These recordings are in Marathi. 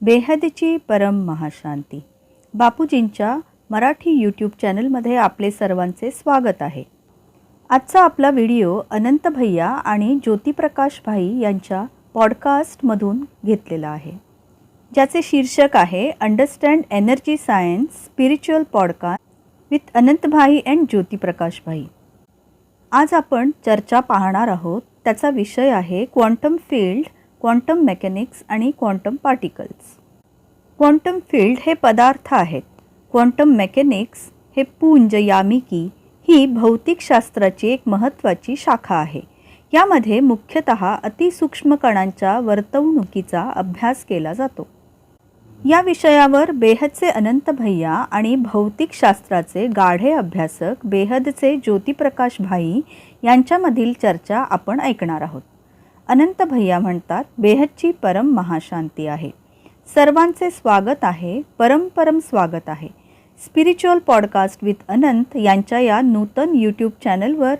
बेहदची परम महाशांती. बापूजींच्या मराठी यूट्यूब चॅनलमध्ये आपले सर्वांचे स्वागत आहे. आजचा आपला व्हिडिओ अनंत भैया आणि ज्योतिप्रकाश भाई यांच्या पॉडकास्टमधून घेतलेला आहे. ज्याचे शीर्षक आहे understand energy science spiritual podcast with Anant bhai and Jyotiprakash भाई. आज आपण चर्चा पाहणार आहोत त्याचा विषय आहे क्वांटम फील्ड क्वांटम मेकॅनिक्स आणि क्वांटम पार्टिकल्स क्वांटम फील्ड हे पदार्थ आहेत. क्वांटम मेकॅनिक्स हे पुंज यामिकी ही भौतिकशास्त्राची एक महत्त्वाची शाखा आहे. यामध्ये मुख्यतः अतिसूक्ष्म कणांच्या वर्तवणुकीचा अभ्यास केला जातो. या विषयावर बेहदचे अनंत भैया आणि भौतिकशास्त्राचे गाढे अभ्यासक बेहदचे ज्योतिप्रकाश भाई यांच्यामधील चर्चा आपण ऐकणार आहोत. अनंत भैया म्हणतात बेहदची परम महाशांती आहे. सर्वांचे स्वागत आहे परम परम स्वागत आहे. स्पिरिच्युअल पॉडकास्ट विथ अनंत यांच्या या नूतन यूट्यूब चॅनलवर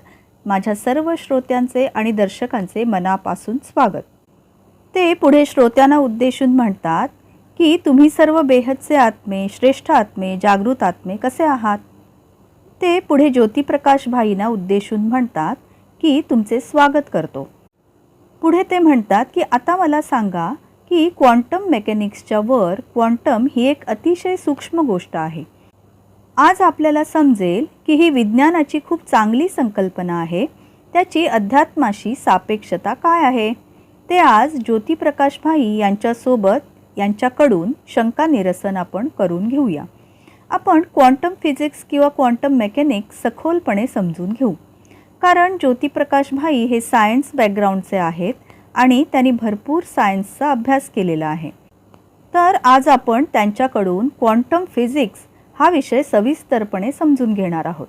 माझ्या सर्व श्रोत्यांचे आणि दर्शकांचे मनापासून स्वागत. ते पुढे श्रोत्यांना उद्देशून म्हणतात की तुम्ही सर्व बेहदचे आत्मे श्रेष्ठ आत्मे जागृत आत्मे कसे आहात? ते पुढे ज्योतिप्रकाश भाईंना उद्देशून म्हणतात की तुमचे स्वागत करतो. पुढे ते म्हणतात की आता मला सांगा की क्वांटम मेकॅनिक्सच्या वर क्वांटम ही एक अतिशय सूक्ष्म गोष्ट आहे. आज आपल्याला समजेल की ही विज्ञानाची खूप चांगली संकल्पना आहे. त्याची अध्यात्माशी सापेक्षता काय आहे? ते आज ज्योतिप्रकाश भाई यांच्यासोबत यांच्याकडून शंका निरसन आपण करून घेऊया. आपण क्वांटम फिजिक्स किंवा क्वांटम मेकॅनिक्स सखोलपणे समजून घेऊ. कारण ज्योतिप्रकाश भाई हे सायन्स बॅकग्राऊंडचे आहेत आणि त्यांनी भरपूर सायन्सचा अभ्यास केलेला आहे. तर आज आपण त्यांच्याकडून क्वांटम फिजिक्स हा विषय सविस्तरपणे समजून घेणार आहोत.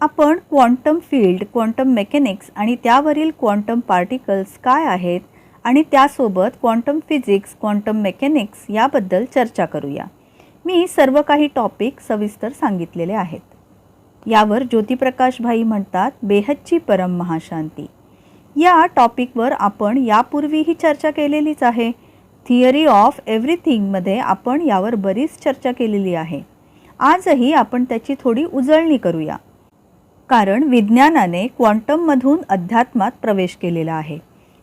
आपण क्वांटम फील्ड क्वांटम मेकॅनिक्स आणि त्यावरील क्वांटम पार्टिकल्स काय आहेत आणि त्यासोबत क्वांटम फिजिक्स क्वांटम मेकॅनिक्स याबद्दल चर्चा करूया. मी सर्व काही टॉपिक सविस्तर सांगितलेले आहेत. यावर ज्योतिप्रकाश भाई म्हणतात बेहदची परम महाशांती. या टॉपिकवर आपण यापूर्वीही चर्चा केलेलीच आहे. थिअरी ऑफ एव्हरीथिंगमध्ये आपण यावर बरीच चर्चा केलेली आहे. आजही आपण त्याची थोडी उजळणी करूया. कारण विज्ञानाने क्वांटममधून अध्यात्मात प्रवेश केलेला आहे.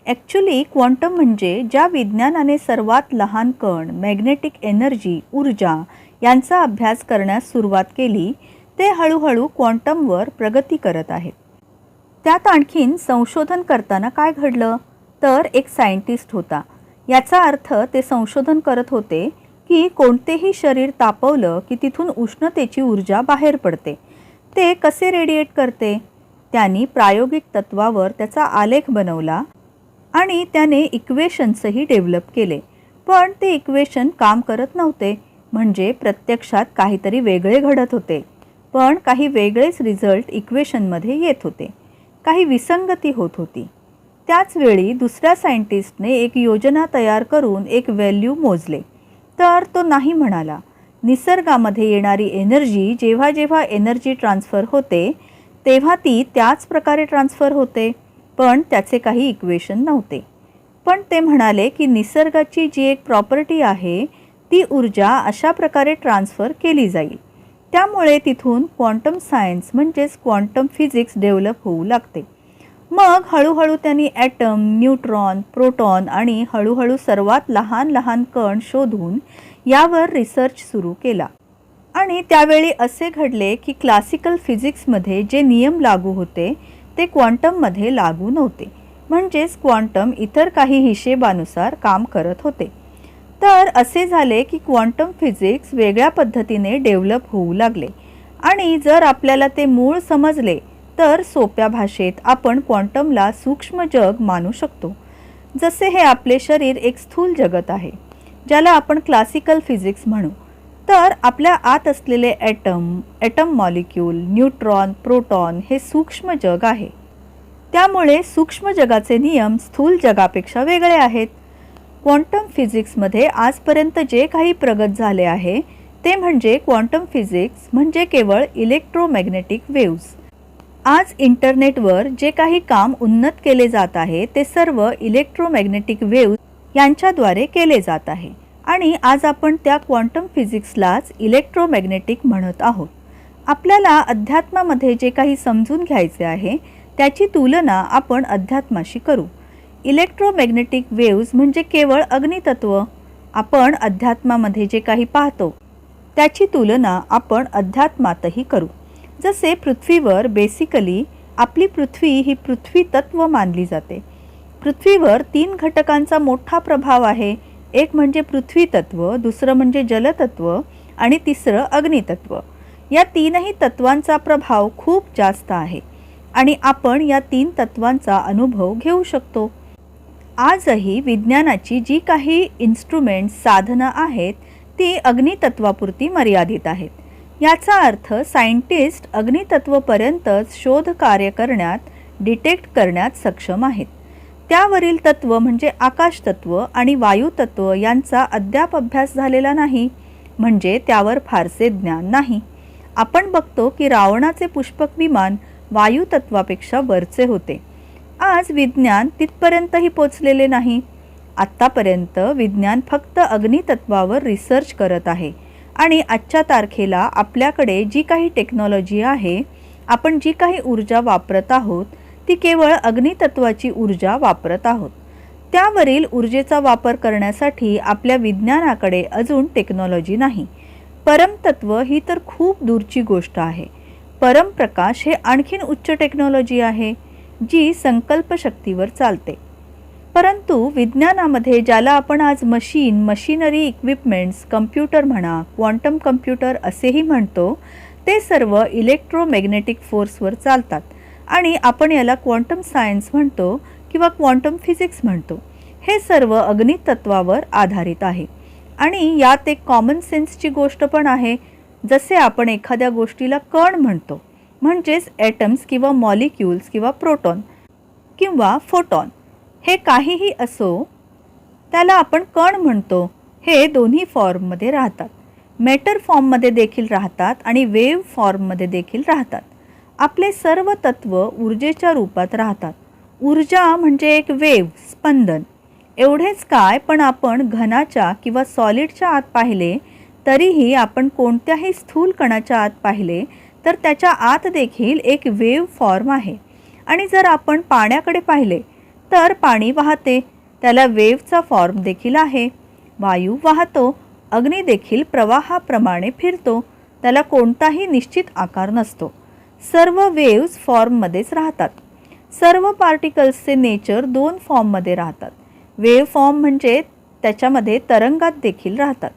ॲक्च्युली क्वांटम म्हणजे ज्या विज्ञानाने सर्वात लहान कण मॅग्नेटिक एनर्जी ऊर्जा यांचा अभ्यास करण्यास सुरुवात केली ते हळूहळू क्वांटमवर प्रगती करत आहेत. त्यात आणखीन संशोधन करताना काय घडलं? तर एक सायंटिस्ट होता. याचा अर्थ ते संशोधन करत होते की कोणतेही शरीर तापवलं की तिथून उष्णतेची ऊर्जा बाहेर पडते. ते कसे रेडिएट करते? त्यांनी प्रायोगिक तत्वावर त्याचा आलेख बनवला आणि त्याने इक्वेशन्सही डेव्हलप केले. पण ते इक्वेशन काम करत नव्हते. म्हणजे प्रत्यक्षात काहीतरी वेगळे घडत होते. पण काही वेगळेच रिझल्ट इक्वेशनमध्ये येत होते. काही विसंगती होत होती. त्याचवेळी दुसऱ्या सायंटिस्टने एक योजना तयार करून एक व्हॅल्यू मोजले. तर तो नाही म्हणाला. निसर्गामध्ये येणारी एनर्जी जेव्हा जेव्हा एनर्जी ट्रान्सफर होते तेव्हा ती त्याच प्रकारे ट्रान्सफर होते. पण त्याचे काही इक्वेशन नव्हते. पण ते म्हणाले की निसर्गाची जी एक प्रॉपर्टी आहे ती ऊर्जा अशा प्रकारे ट्रान्सफर केली जाईल. त्यामुळे तिथून क्वांटम सायन्स म्हणजेच क्वांटम फिजिक्स डेव्हलप होऊ लागते. मग हळूहळू त्यांनी ॲटम न्यूट्रॉन प्रोटॉन आणि हळूहळू सर्वात लहान लहान कण शोधून यावर रिसर्च सुरू केला. आणि त्यावेळी असे घडले की क्लासिकल फिजिक्समध्ये जे नियम लागू होते ते क्वांटममध्ये लागू नव्हते. म्हणजेच क्वांटम इतर काही हिशेबानुसार काम करत होते. तर असे झाले की क्वांटम फिजिक्स वेगळ्या पद्धतीने डेव्हलप होऊ लागले. आणि जर आपल्याला ते मूळ समजले तर सोप्या भाषेत आपण क्वांटमला सूक्ष्म जग मानू शकतो. जसे हे आपले शरीर एक स्थूल जगत आहे ज्याला आपण क्लासिकल फिजिक्स म्हणू. तर आपल्या आत असलेले atom atom molecule neutron proton हे सूक्ष्म जग आहे. त्यामुळे सूक्ष्म जगाचे नियम स्थूल जगापेक्षा वेगळे आहेत. क्वांटम फिजिक्समध्ये आजपर्यंत जे काही प्रगत झाले आहे ते म्हणजे क्वांटम फिजिक्स म्हणजे केवळ इलेक्ट्रोमॅग्नेटिक वेव्ज आज इंटरनेटवर जे काही काम उन्नत केले जात आहे ते सर्व इलेक्ट्रोमॅग्नेटिक वेव्ह यांच्याद्वारे केले जात आहे. आणि आज आपण त्या क्वांटम फिजिक्सलाच इलेक्ट्रोमॅग्नेटिक म्हणत आहोत. आपल्याला अध्यात्मामध्ये जे काही समजून घ्यायचे आहे त्याची तुलना आपण अध्यात्माशी करू. इलेक्ट्रोमॅग्नेटिक वेव्ज म्हणजे केवळ अग्नितत्व आपण अध्यात्मामध्ये जे काही पाहतो त्याची तुलना आपण अध्यात्मातही करू. जसे पृथ्वीवर बेसिकली आपली पृथ्वी ही पृथ्वी तत्व मानली जाते. पृथ्वीवर तीन घटकांचा मोठा प्रभाव आहे. एक म्हणजे पृथ्वी तत्व दुसरं म्हणजे जलतत्व आणि तिसरं अग्नितत्व. या तीनही तत्वांचा प्रभाव खूप जास्त आहे आणि आपण या तीन तत्वांचा अनुभव घेऊ शकतो. आजही विज्ञानाची जी काही इन्स्ट्रुमेंट साधनं आहेत ती अग्नितत्वापुरती मर्यादित आहेत. याचा अर्थ सायंटिस्ट अग्नितत्वपर्यंतच शोध कार्य करण्यात डिटेक्ट करण्यात सक्षम आहेत. त्यावरील तत्व म्हणजे आकाश तत्व आणि वायुतत्व यांचा अद्याप अभ्यास झालेला नाही म्हणजे त्यावर फारसे ज्ञान नाही. आपण बघतो की रावणाचे पुष्पक विमान वायुतत्वापेक्षा वरचे होते. आज विज्ञान तिथपर्यंतही पोचलेले नाही. आत्तापर्यंत विज्ञान फक्त अग्नितत्वावर रिसर्च करत आहे आणि आजच्या तारखेला आपल्याकडे जी काही टेक्नॉलॉजी आहे आपण जी काही ऊर्जा वापरत आहोत ती केवळ अग्नितत्वाची ऊर्जा वापरत आहोत. त्यावरील ऊर्जेचा वापर करण्यासाठी आपल्या विज्ञानाकडे अजून टेक्नॉलॉजी नाही. परमतत्व ही तर खूप दूरची गोष्ट आहे. परमप्रकाश हे आणखीन उच्च टेक्नॉलॉजी आहे. जी संकल्पशक्तीवर चालते. परंतु विज्ञानामध्ये ज्याला आपण आज मशीन मशिनरी इक्विपमेंट्स कम्प्युटर म्हणा क्वांटम कम्प्युटर असेही म्हणतो ते सर्व इलेक्ट्रोमॅग्नेटिक फोर्सवर चालतात. आणि आपण याला क्वांटम सायन्स म्हणतो किंवा क्वांटम फिजिक्स म्हणतो. हे सर्व अग्नितत्वावर आधारित आहे. आणि यात एक कॉमन सेन्सची गोष्ट पण आहे. जसे आपण एखाद्या गोष्टीला कण म्हणतो म्हणजेच ॲटम्स किंवा मॉलिक्युल्स किंवा प्रोटॉन किंवा फोटॉन. हे काहीही असो त्याला आपण कण म्हणतो. हे दोन्ही फॉर्ममध्ये राहतात. मॅटर फॉर्ममध्ये देखील राहतात आणि वेव्ह फॉर्ममध्ये देखील राहतात. आपले सर्व तत्व ऊर्जेच्या रूपात राहतात. ऊर्जा म्हणजे एक वेव्ह स्पंदन. एवढेच काय पण आपण घनाच्या किंवा सॉलिडच्या आत पाहिले तरीही आपण कोणत्याही स्थूल कणाच्या आत पाहिले तर त्याच्या आत देखील एक वेव्ह फॉर्म आहे. आणि जर आपण पाण्याकडे पाहिले तर पाणी वाहते. त्याला वेव्हचा फॉर्म देखील आहे. वायू वाहतो. अग्नी देखील प्रवाहाप्रमाणे फिरतो. त्याला कोणताही निश्चित आकार नसतो. सर्व वेव्ज फॉर्ममध्येच राहतात. सर्व पार्टिकल्सचे नेचर दोन फॉर्ममध्ये राहतात. वेव्ह फॉर्म म्हणजे त्याच्यामध्ये तरंगात देखील राहतात.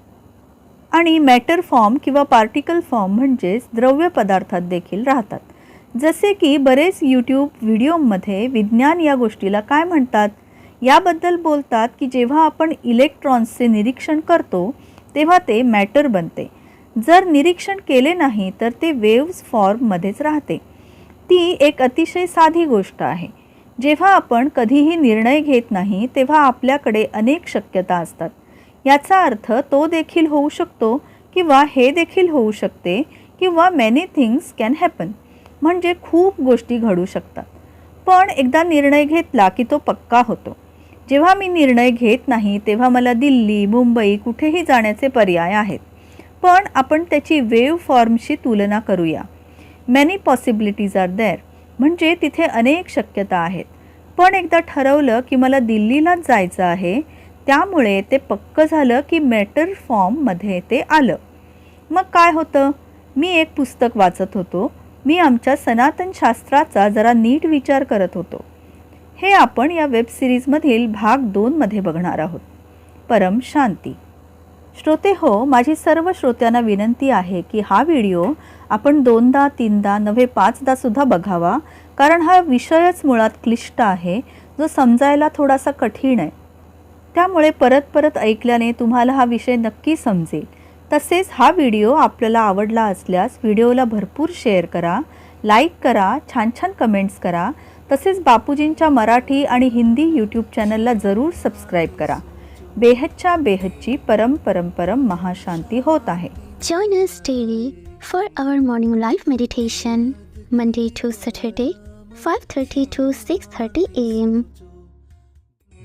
आणि मॅटर फॉर्म किंवा पार्टिकल फॉर्म म्हणजेच द्रव्य पदार्थात देखील राहतात. जसे की बरेच यूट्यूब व्हिडिओमध्ये विज्ञान या गोष्टीला काय म्हणतात? याबद्दल बोलतात की जेव्हा आपण इलेक्ट्रॉन्सचे निरीक्षण करतो तेव्हा ते मॅटर बनते. जर निरीक्षण केले नाही तर ते वेव्ज फॉर्ममध्येच राहते. ती एक अतिशय साधी गोष्ट आहे. जेव्हा आपण कधीही निर्णय घेत नाही तेव्हा आपल्याकडे अनेक शक्यता असतात. याचा अर्थ तो देखील होऊ शकतो किंवा हे देखील होऊ शकते किंवा मेनी थिंग्स कॅन हॅपन म्हणजे खूप गोष्टी घडू शकतात. पण एकदा निर्णय घेतला की तो पक्का होतो. जेव्हा मी निर्णय घेत नाही तेव्हा मला दिल्ली मुंबई कुठेही जाण्याचे पर्याय आहेत. पण आपण त्याची वेव्ह फॉर्मशी तुलना करूया. मॅनी पॉसिबिलिटीज आर देअर म्हणजे तिथे अनेक शक्यता आहेत. पण एकदा ठरवलं की मला दिल्लीलाच जायचं आहे त्यामुळे ते पक्क झालं की मॅटर फॉर्ममध्ये ते आलं. मग काय होतं? मी एक पुस्तक वाचत होतो. मी आमच्या सनातन शास्त्राचा जरा नीट विचार करत होतो. हे आपण या वेब सिरीजमधील भाग दोनमध्ये बघणार आहोत. परम शांती. श्रोते हो माझी सर्व श्रोत्यांना विनंती आहे की हा व्हिडिओ आपण दोनदा तीनदा नव्हे पाचदा सुद्धा बघावा. कारण हा विषयच मुळात क्लिष्ट आहे जो समजायला थोडासा कठीण आहे. त्यामुळे परत परत ऐकल्याने तुम्हाला हा विषय नक्की समजेल. तसेच हा व्हिडिओ आपल्याला आवडला असल्यास व्हिडिओला भरपूर शेअर करा लाईक करा छान छान कमेंट्स करा. तसेच बापूजींच्या मराठी आणि हिंदी यूट्यूब चॅनलला जरूर सबस्क्राईब करा. बेहदच्या बेहदची परम परम परम महाशांती होत आहे. Join us daily for our morning live meditation, Monday to Saturday, 5:30 to 6:30 a.m.